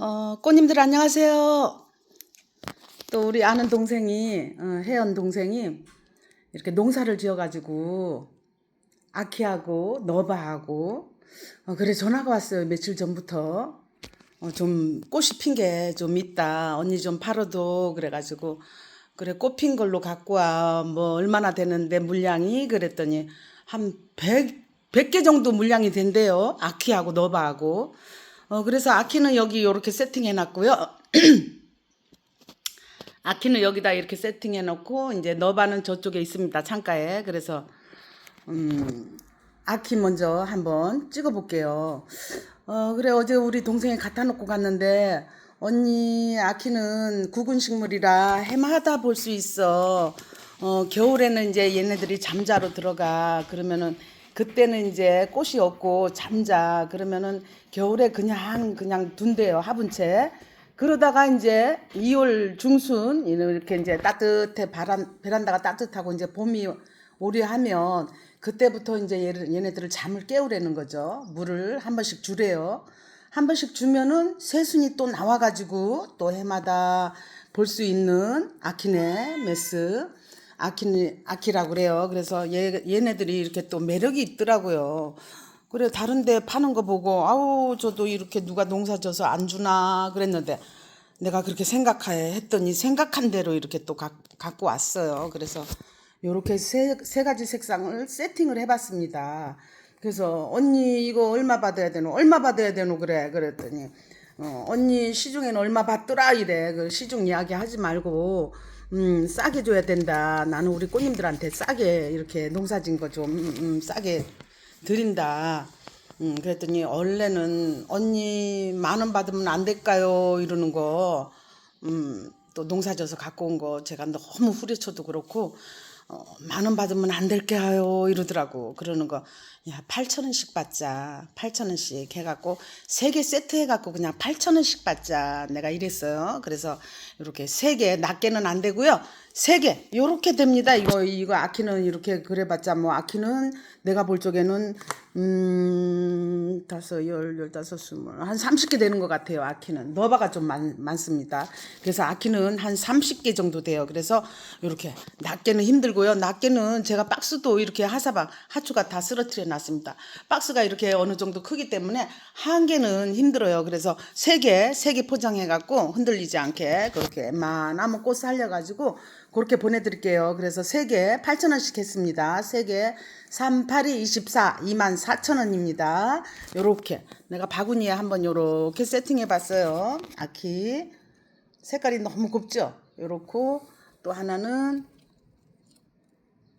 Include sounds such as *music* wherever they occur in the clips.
어, 꽃님들 안녕하세요. 또 우리 아는 동생이, 어, 혜연 동생이 이렇게 농사를 지어가지고 아키하고 너바하고 어, 그래 전화가 왔어요. 며칠 전부터. 어, 좀 꽃이 핀 게 좀 있다. 언니 좀 팔아도 그래가지고 그래 꽃 핀 걸로 갖고 와. 뭐 얼마나 되는데 물량이 그랬더니 한 100, 100개 정도 물량이 된대요. 아키하고 너바하고. 어, 그래서 아키는 여기 이렇게 세팅해 놨고요. *clears throat* 아키는 여기다 이렇게 세팅해 놓고 이제 너바는 저쪽에 있습니다. 창가에. 그래서 음, 아키 먼저 한번 찍어 볼게요. 어, 그래 어제 우리 동생이 갖다 놓고 갔는데 언니 아키는 구근 식물이라 해마다 볼 수 있어. 어, 겨울에는 이제 얘네들이 잠자로 들어가. 그러면은 그때는 이제 꽃이 없고 잠자. 그러면은 겨울에 그냥 그냥 둔대요. 화분 채. 그러다가 이제 2월 중순 이렇게 이제 따뜻해 바람 베란다가 따뜻하고 이제 봄이 오려하면 그때부터 이제 얘를, 얘네들을 잠을 깨우려는 거죠. 물을 한 번씩 주래요. 한 번씩 주면은 새순이 또 나와가지고 또 해마다 볼 수 있는 아키네 메스 아키네 아키라고 그래요. 그래서 얘 얘네들이 이렇게 또 매력이 있더라고요. 그래 다른데 파는 거 보고 아우 저도 이렇게 누가 농사 져서 안 주나 그랬는데 내가 그렇게 생각해 했더니 생각한 대로 이렇게 또 가, 갖고 왔어요. 그래서 요렇게 세, 세 가지 색상을 세팅을 해봤습니다. 그래서 언니 이거 얼마 받아야 되노? 얼마 받아야 되노? 그래 그랬더니 어, 언니 시중에는 얼마 받더라 이래. 그 시중 이야기 하지 말고 음, 싸게 줘야 된다. 나는 우리 꽃님들한테 싸게 이렇게 농사진 거좀 음, 음, 싸게 드린다. 음, 그랬더니 원래는 언니 만 원 받으면 안 될까요? 이러는 거. 음, 또 농사져서 갖고 온 거 제가 너무 후려쳐도 그렇고 어, 만원 받으면 안 될까요? 이러더라고. 그러는 거. 야, 8천 원씩 받자. 8천 원씩 해갖고 세 개 세트 해갖고 그냥 8천 원씩 받자. 내가 이랬어요. 그래서 이렇게 세 개, 낮게는 안 되고요. 세 개, 요렇게 됩니다. 이거, 이거 아키는 이렇게 그래봤자 뭐 아키는 내가 볼 적에는, 음, 다섯, 열, 열다섯, 스물, 한 30개 되는 것 같아요. 아키는. 너바가 좀 많, 많습니다. 그래서 아키는 한 30개 정도 돼요. 그래서 이렇게 낮게는 힘들고요. 낮게는 제가 박스도 이렇게 하사방, 하추가 다 쓰러뜨려 놨습니다. 박스가 이렇게 어느 정도 크기 때문에 한 개는 힘들어요. 그래서 세 개, 세 개 포장해 갖고 흔들리지 않게 그렇게 웬만하면 꽃 살려 가지고 그렇게 보내드릴게요. 그래서 세개 8,000원씩 했습니다. 세개 3, 8이 24, 2만 4천원입니다. 요렇게 내가 바구니에 한번 요렇게 세팅해 봤어요. 아키 색깔이 너무 곱죠? 요렇고 또 하나는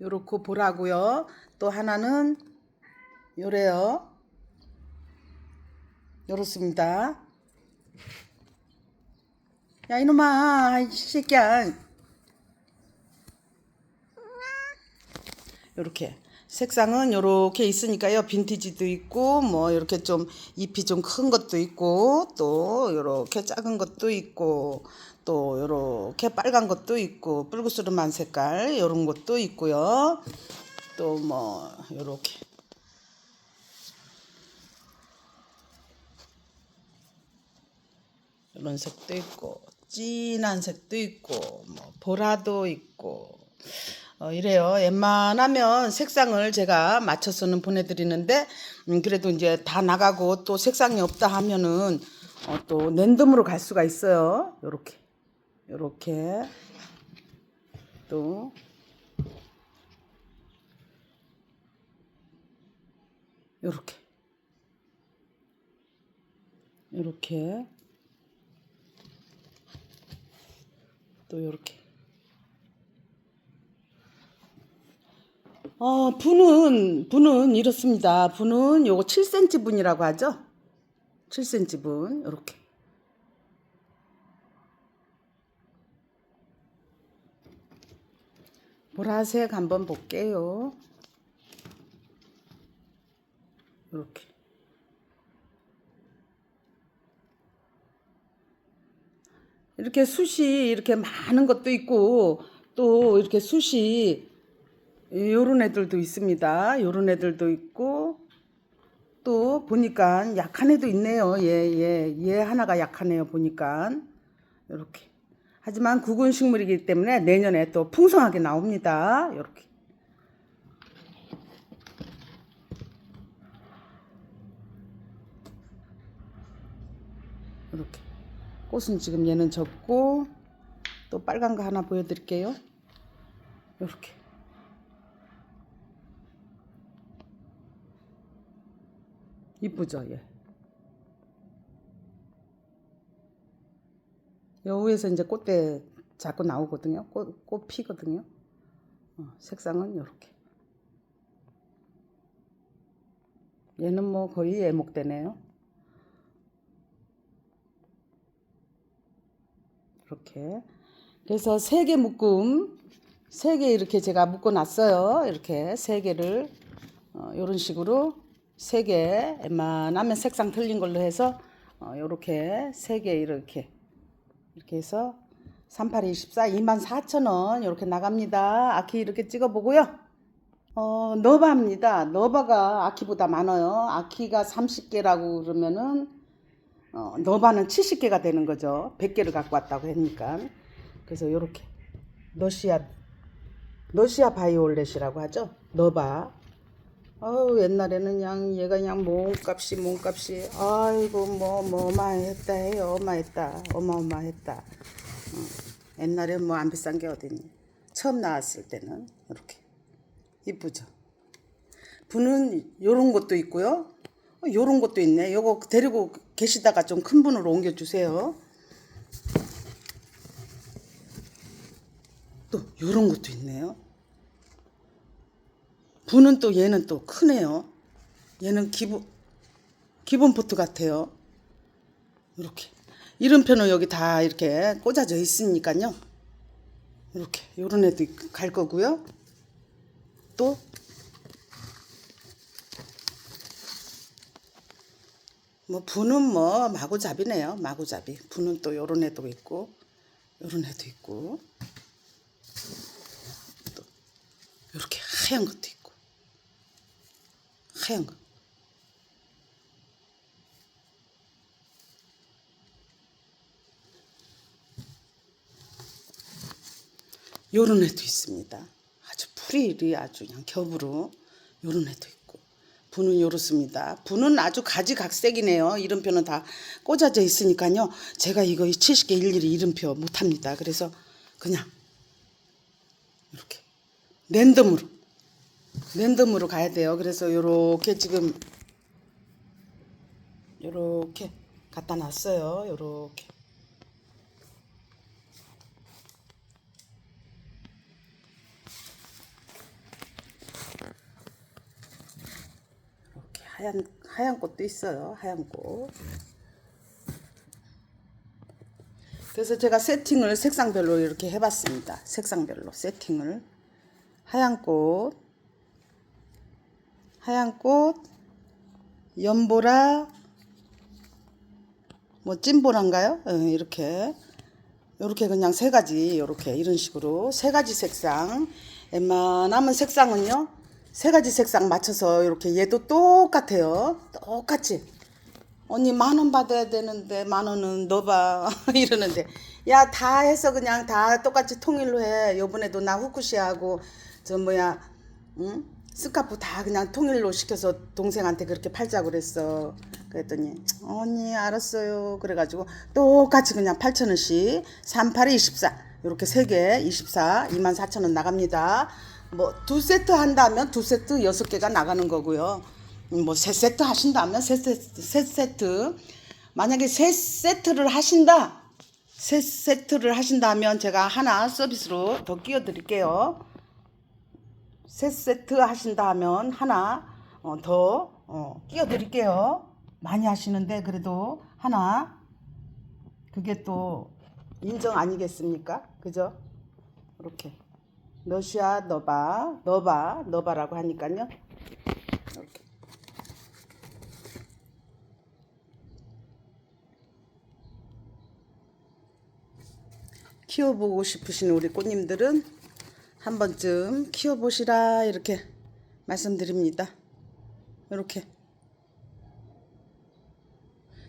요렇고 보라고요. 또 하나는 요래요. 요렇습니다. 야 이놈아 이 새끼야 요렇게. 색상은 요렇게 있으니까요. 빈티지도 있고 뭐 이렇게 좀 잎이 좀 큰 것도 있고 또 요렇게 작은 것도 있고 또 요렇게 빨간 것도 있고 뿔구스름한 색깔 요런 것도 있고요. 또뭐 요렇게. 이런 색도 있고 진한 색도 있고 뭐 보라도 있고 어, 이래요. 웬만하면 색상을 제가 맞춰서는 보내드리는데 음, 그래도 이제 다 나가고 또 색상이 없다 하면은 어, 또 랜덤으로 갈 수가 있어요. 요렇게. 요렇게. 또. 요렇게. 요렇게. 또 요렇게 어, 분은, 분은 이렇습니다. 분은 요거 7cm 분이라고 하죠? 7cm 분, 요렇게. 보라색 한번 볼게요. 요렇게. 이렇게 숱이 이렇게 많은 것도 있고, 또 이렇게 숱이 요런 애들도 있습니다. 요런 애들도 있고 또 보니까 약한 애도 있네요. 얘, 얘, 얘 하나가 약한 애요. 보니까. 이렇게. 하지만 구근 식물이기 때문에 내년에 또 풍성하게 나옵니다. 이렇게. 이렇게. 꽃은 지금 얘는 적고 또 빨간 거 하나 보여드릴게요. 이렇게. 이쁘죠, 얘. 요 위에서 이제 꽃대 자꾸 나오거든요. 꽃, 꽃 피거든요. 어, 색상은 이렇게. 얘는 뭐 거의 애목대네요. 이렇게. 그래서 세 개 묶음, 세 개 이렇게 제가 묶어 놨어요. 이렇게 세 개를 어, 이런 식으로 세 개, 웬만하면 색상 틀린 걸로 해서 어, 이렇게 세개 이렇게 이렇게 해서 38에 24, 24,000원 이렇게 나갑니다. 아키 이렇게 찍어 보고요. 어, 너바입니다. 너바가 아키보다 많아요. 아키가 30개라고 그러면은 어, 너바는 70개가 되는 거죠. 100개를 갖고 왔다고 하니까. 그래서 이렇게 러시아 러시아 바이올렛이라고 하죠. 너바. 어우 옛날에는 그냥 얘가 그냥 몸값이 몸값이. 아이고 뭐 뭐마했다 해요 어마했다 어마어마했다. 어, 옛날에 뭐 안 비싼 게 어딨니? 처음 나왔을 때는 이렇게 이쁘죠? 분은 요런 것도 있고요. 어, 요런 것도 있네. 요거 데리고 계시다가 좀 큰 분으로 옮겨 주세요. 또 요런 것도 있네요 분은 또 얘는 또 크네요. 얘는 기본 기본 포트 같아요. 이렇게 이름표는 여기 다 이렇게 꽂아져 있으니까요. 이렇게 요런 애도 있- 갈 거고요. 또 뭐 분은 뭐 마구잡이네요. 마구잡이. 분은 또 요런 애도 있고 요런 애도 있고 또 이렇게 하얀 것도 거. 요런 애도 있습니다. 아주 풀이 아주 그냥 겹으로 요런 애도 있고 분은 요렇습니다. 분은 아주 가지각색이네요. 이름표는 다 꽂아져 있으니까요. 제가 이거 70개 일일이 이름표 못합니다. 그래서 그냥 이렇게 랜덤으로 랜덤으로 가야 돼요. 그래서 요렇게 지금 요렇게 갖다 놨어요. 요렇게. 이렇게 하얀 하얀 꽃도 있어요. 하얀 꽃. 그래서 제가 세팅을 색상별로 이렇게 해봤습니다. 색상별로 세팅을 하얀 꽃, 하얀 꽃, 연보라, 뭐 찐보라인가요? 예, 이렇게. 이렇게 그냥 세 가지 이렇게 이런 식으로 세 가지 색상. 웬만하면 색상은요? 세 가지 색상 맞춰서 이렇게 얘도 똑같아요. 똑같이. 언니 만 원 받아야 되는데 만 원은 넣어봐. *laughs* 이러는데. 야 다 해서 그냥 다 똑같이 통일로 해. 요번에도 나 후쿠시하고 저 뭐야 응? 스카프 다 그냥 통일로 시켜서 동생한테 그렇게 팔자고 그랬어. 그랬더니 언니 알았어요. 그래가지고 똑같이 그냥 8천 원씩 38에 24 이렇게 세 개 24 24,000원 나갑니다. 뭐 두 세트 한다면 두 세트 여섯 개가 나가는 거고요. 뭐 세 세트 하신다면 세 세트, 세 세트. 만약에 세 세트를 하신다 세 세트를 하신다면 제가 하나 서비스로 더 끼워 드릴게요 세 세트 하신다 하면 하나 어, 더 어, 끼워 드릴게요. 많이 하시는데 그래도 하나. 그게 또 인정 아니겠습니까? 그죠? 이렇게. 러시아 너바 너바 너바라고 하니까요. 이렇게. 키워보고 싶으신 우리 꽃님들은 한 번쯤 키워보시라 이렇게 말씀드립니다. 이렇게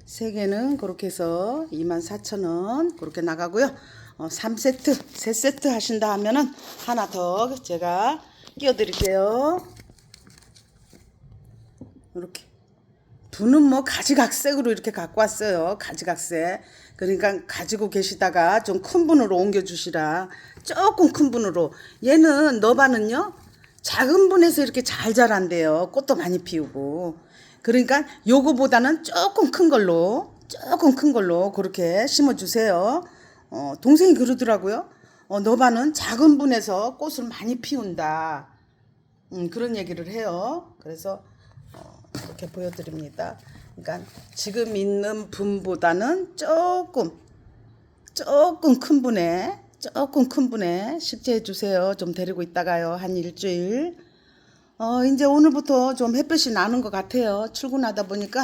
세 개는 그렇게 해서 24,000원 그렇게 나가고요. 어, 3세트, 3세트 하신다 하면은 하나 더 제가 끼워 드릴게요. 이렇게 두는 뭐 가지각색으로 이렇게 갖고 왔어요. 가지각색. 그러니까 가지고 계시다가 좀 큰 분으로 옮겨 주시라. 조금 큰 분으로. 얘는 너바는요. 작은 분에서 이렇게 잘 자란대요. 꽃도 많이 피우고. 그러니까 요거보다는 조금 큰 걸로 조금 큰 걸로 그렇게 심어 주세요. 어, 동생이 그러더라고요. 어, 너바는 작은 분에서 꽃을 많이 피운다. 음, 그런 얘기를 해요. 그래서 어, 이렇게 보여드립니다. 그러니까 지금 있는 분보다는 조금 조금 큰 분에 조금 큰 분에 식재해 주세요. 좀 데리고 있다가요 한 일주일. 어 이제 오늘부터 좀 햇빛이 나는 것 같아요. 출근하다 보니까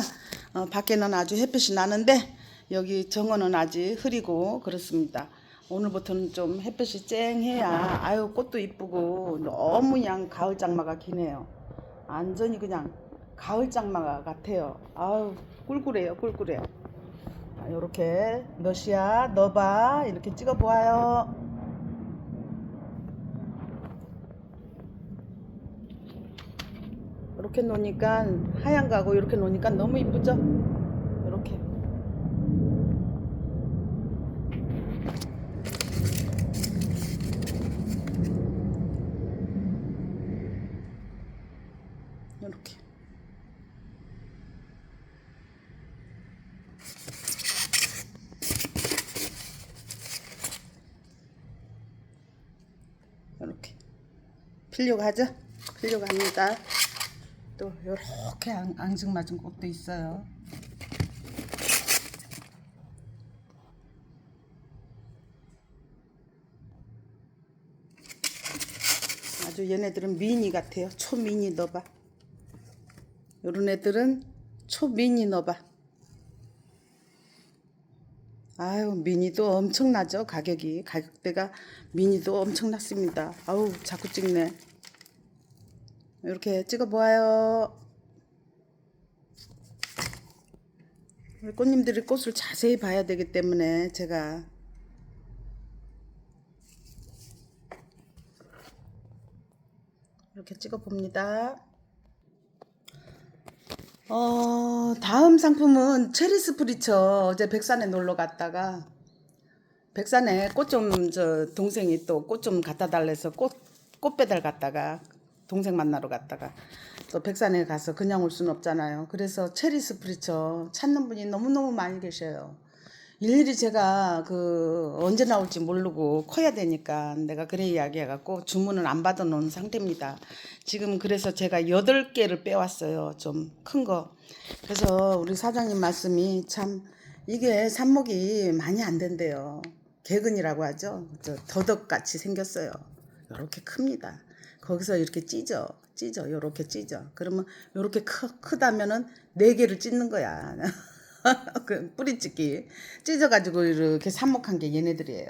어, 밖에는 아주 햇빛이 나는데 여기 정원은 아직 흐리고 그렇습니다. 오늘부터는 좀 햇빛이 쨍해야 아유 꽃도 이쁘고 너무 그냥 가을 장마가 기네요. 완전히 그냥 가을 장마 같아요. 아우 꿀꿀해요, 꿀꿀해요. 이렇게 너시야, 너봐 이렇게 찍어 보아요. 이렇게 놓으니까 하얀 거하고 이렇게 놓으니까 너무 이쁘죠? 이렇게. 이렇게. 이렇게 필요가 하죠? 필요가 합니다. 또 이렇게 앙증맞은 꽃도 있어요. 아주 얘네들은 미니 같아요. 초미니 넣어봐. 요런 애들은 초미니 넣어봐. 아유 미니도 엄청나죠 가격이. 가격대가 미니도 엄청났습니다. 아우 자꾸 찍네. 이렇게 찍어 보아요. 우리 꽃님들이 꽃을 자세히 봐야 되기 때문에 제가 이렇게 찍어 봅니다 어, 다음 상품은 체리 스프리처. 어제 백산에 놀러 갔다가 백산에 꽃 좀 저 동생이 또 꽃 좀 갖다 달래서 꽃, 꽃 배달 갔다가 동생 만나러 갔다가 또 백산에 가서 그냥 올 수는 없잖아요. 그래서 체리 스프리처 찾는 분이 너무너무 많이 계셔요. 일일이 제가 그 언제 나올지 모르고 커야 되니까 내가 그래 이야기해갖고 주문을 안 받아놓은 상태입니다. 지금 그래서 제가 여덟 개를 빼왔어요. 좀 큰 거. 그래서 우리 사장님 말씀이 참 이게 삽목이 많이 안 된대요. 개근이라고 하죠. 저 더덕같이 생겼어요. 이렇게 큽니다. 거기서 이렇게 찢어. 찢어. 요렇게 찢어. 그러면 요렇게 크, 크다면은 네 개를 찢는 거야. *laughs* *laughs* 그 뿌리찢기 찢어가지고 이렇게 삽목한 게 얘네들이에요.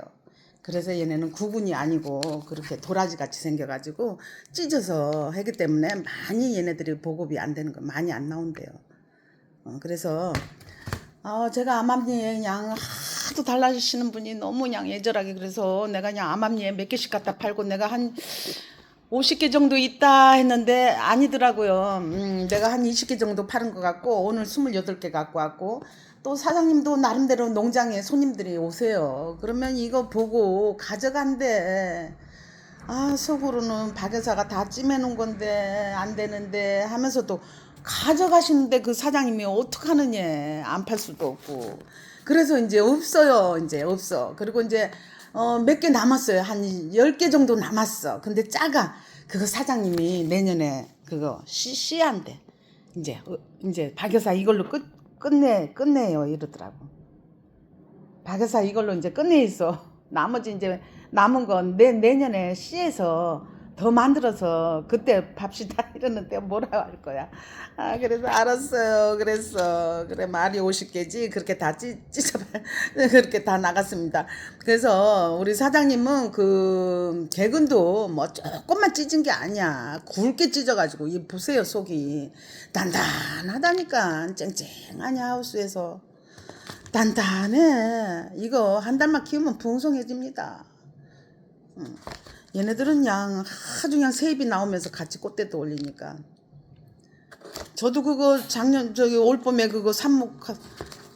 그래서 얘네는 구분이 아니고 그렇게 도라지 같이 생겨가지고 찢어서 하기 때문에 많이 얘네들이 보급이 안 되는 거 많이 안 나온대요. 어, 그래서 어, 제가 암암리에 그냥 하도 달라지시는 분이 너무 그냥 애절하게 그래서 내가 그냥 암암리에 몇 개씩 갖다 팔고 내가 한 50개 정도 있다 했는데 아니더라고요. 음, 내가 한 20개 정도 파는 것 같고 오늘 28개 갖고 왔고 또 사장님도 나름대로 농장에 손님들이 오세요. 그러면 이거 보고 가져간대. 아 속으로는 박 여사가 다 찜해놓은 건데 안 되는데 하면서도 가져가시는데 그 사장님이 어떡하느냐 안 팔 수도 없고 그래서 이제 없어요 이제 없어 그리고 이제 어, 몇 개 남았어요. 한 10개 정도 남았어. 근데 작아. 그거 사장님이 내년에 그거 씨, 씨한테 이제, 어, 이제 박여사 이걸로 끝, 끝내, 끝내요. 이러더라고. 박여사 이걸로 이제 끝내 있어. *laughs* 나머지 이제 남은 건 내, 내년에 씨에서 더 만들어서 그때 팝시다 *laughs* 이러는데 뭐라고 할 거야. 아 그래서 알았어요. 그랬어. 그래 말이 50개지 그렇게 다 찢, 찢어 *laughs* 그렇게 다 나갔습니다. 그래서 우리 사장님은 그 개근도 뭐 조금만 찢은 게 아니야. 굵게 찢어 가지고 이 보세요 속이 단단하다니까 쨍쨍하냐 하우스에서 단단해. 이거 한 달만 키우면 풍성해집니다. 음. 얘네들은 그냥 아주 그냥 세입이 나오면서 같이 꽃대도 올리니까. 저도 그거 작년 저기 올 봄에 그거 삽목 하-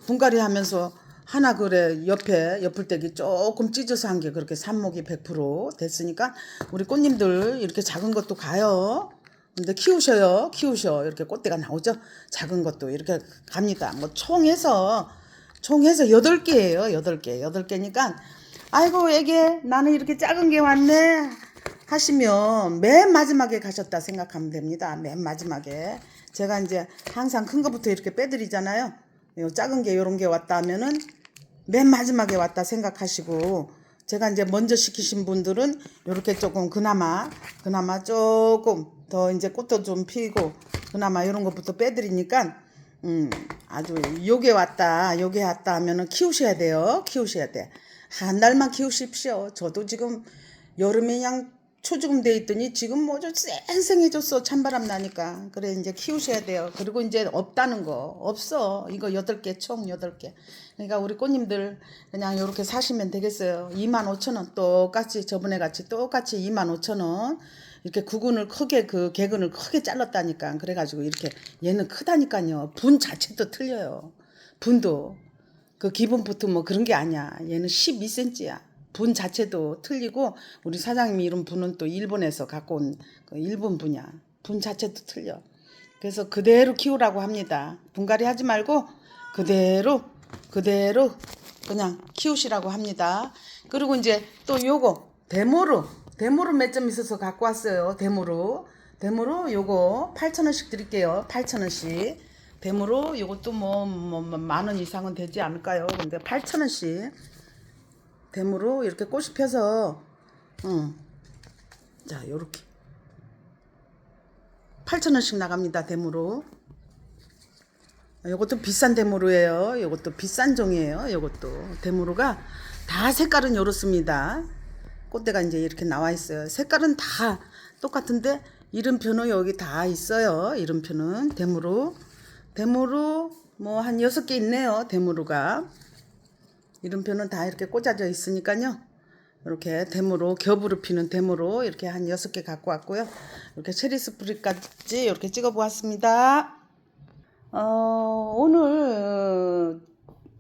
분갈이 하면서 하나 그래 옆에 옆을때기 조금 찢어서 한 게 그렇게 삽목이 100% 됐으니까 우리 꽃님들 이렇게 작은 것도 가요. 근데 키우셔요. 키우셔. 이렇게 꽃대가 나오죠. 작은 것도 이렇게 갑니다. 뭐 총해서 총해서 여덟 개예요. 여덟 개. 여덟 개니까 아이고 애게 나는 이렇게 작은 게 왔네. 하시면 맨 마지막에 가셨다 생각하면 됩니다. 맨 마지막에. 제가 이제 항상 큰 거부터 이렇게 빼드리잖아요. 요 작은 게 요런 게 왔다 하면은 맨 마지막에 왔다 생각하시고 제가 이제 먼저 시키신 분들은 요렇게 조금 그나마 그나마 조금 더 이제 꽃도 좀 피고 그나마 이런 것부터 빼드리니까 음 아주 요게 왔다 요게 왔다 하면은 키우셔야 돼요. 키우셔야 돼 한 달만 키우십시오. 저도 지금 여름에 그냥 초죽음 돼 있더니 지금 뭐좀 쌩쌩해졌어. 찬바람 나니까. 그래 이제 키우셔야 돼요. 그리고 이제 없다는 거. 없어. 이거 여덟 개 총 여덟 개. 그러니까 우리 꽃님들 그냥 요렇게 사시면 되겠어요. 2만 5천 원 똑같이 저번에 같이 똑같이 2만 5천 원 이렇게 구근을 크게 그 개근을 크게 잘랐다니까. 그래가지고 이렇게 얘는 크다니까요. 분 자체도 틀려요. 분도 그 기본부터 뭐 그런 게 아니야. 얘는 12cm야. 분 자체도 틀리고 우리 사장님이 이런 분은 또 일본에서 갖고 온 그 일본 분이야. 분 자체도 틀려. 그래서 그대로 키우라고 합니다. 분갈이 하지 말고 그대로 그대로 그냥 키우시라고 합니다. 그리고 이제 또 요거 데모로 데모로 몇 점 있어서 갖고 왔어요. 데모로 데모로 요거 8,000원씩 드릴게요. 8,000원씩. 뱀으로 이것도 뭐 만 원 이상은 되지 않을까요? 근데 8천 원씩 뱀으로 이렇게 꽃이 펴서 응. 자 요렇게 8천 원씩 나갑니다 뱀으로 요것도 비싼 데모로예요. 요것도 비싼 종이에요. 요것도 데모로가 다 색깔은 요렇습니다. 꽃대가 이제 이렇게 나와 있어요. 색깔은 다 똑같은데 이름표는 여기 다 있어요. 이름표는 데모로 데모로 뭐한 여섯 개 있네요. 데모로가 이름표는 다 이렇게 꽂아져 있으니까요. 이렇게 데모로 겹으로 피는 데모로 이렇게 한 여섯 개 갖고 왔고요. 이렇게 체리 스프릿까지 이렇게 찍어 보았습니다. 어, 오늘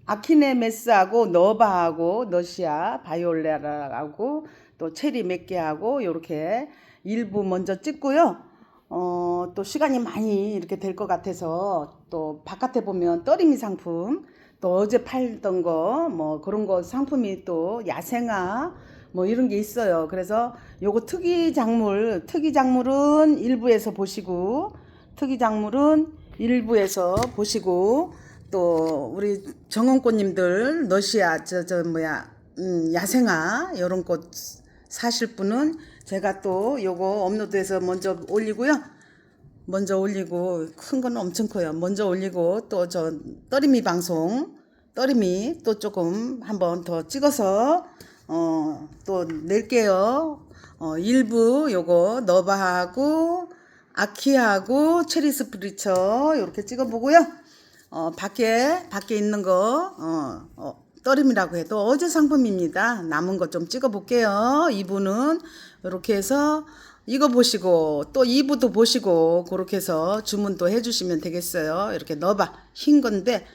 아키네 메스하고 너바하고 너시아 바이올레라하고 또 체리 몇 개하고 요렇게 일부 먼저 찍고요. 어, 또 시간이 많이 이렇게 될 것 같아서 또 바깥에 보면 떠리미 상품 또 어제 팔던 거 뭐 그런 거 상품이 또 야생화 뭐 이런 게 있어요. 그래서 요거 특이 작물, 특이 작물은 일부에서 보시고 특이 작물은 일부에서 보시고 또 우리 정원꽃님들 너시아 저 저 뭐야 음, 야생화 이런 꽃 사실 분은 제가 또 요거 업로드해서 먼저 올리고요. 먼저 올리고 큰 건 엄청 커요. 먼저 올리고 또 저 떠리미 방송 떠리미 또 조금 한번 더 찍어서 어 또 낼게요. 어 일부 요거 너바하고 아키하고 체리 스프리처 이렇게 찍어보고요. 어 밖에 밖에 있는 거 어, 어 떠림이라고 해도 어제 상품입니다. 남은 거좀 찍어볼게요. 이분은 이렇게 해서 이거 보시고 또 2부도 보시고 그렇게 해서 주문도 해주시면 되겠어요. 이렇게 넣어봐 흰 건데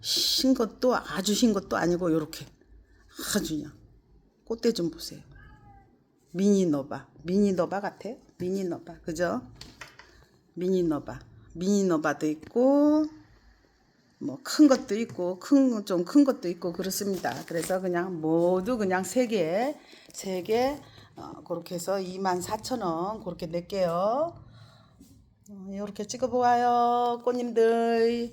흰 것도 아주 흰 것도 아니고 이렇게 아주 그냥 꽃대 좀 보세요. 미니 너바 미니 너바 같아요. 미니 너바 그죠? 미니 너바 미니 너바도 있고 뭐 큰 것도 있고 큰 좀 큰 것도 있고 그렇습니다. 그래서 그냥 모두 그냥 세 개, 세 개, 어, 그렇게 해서 24,000원 그렇게 낼게요. 어, 이렇게 찍어보아요, 꽃님들.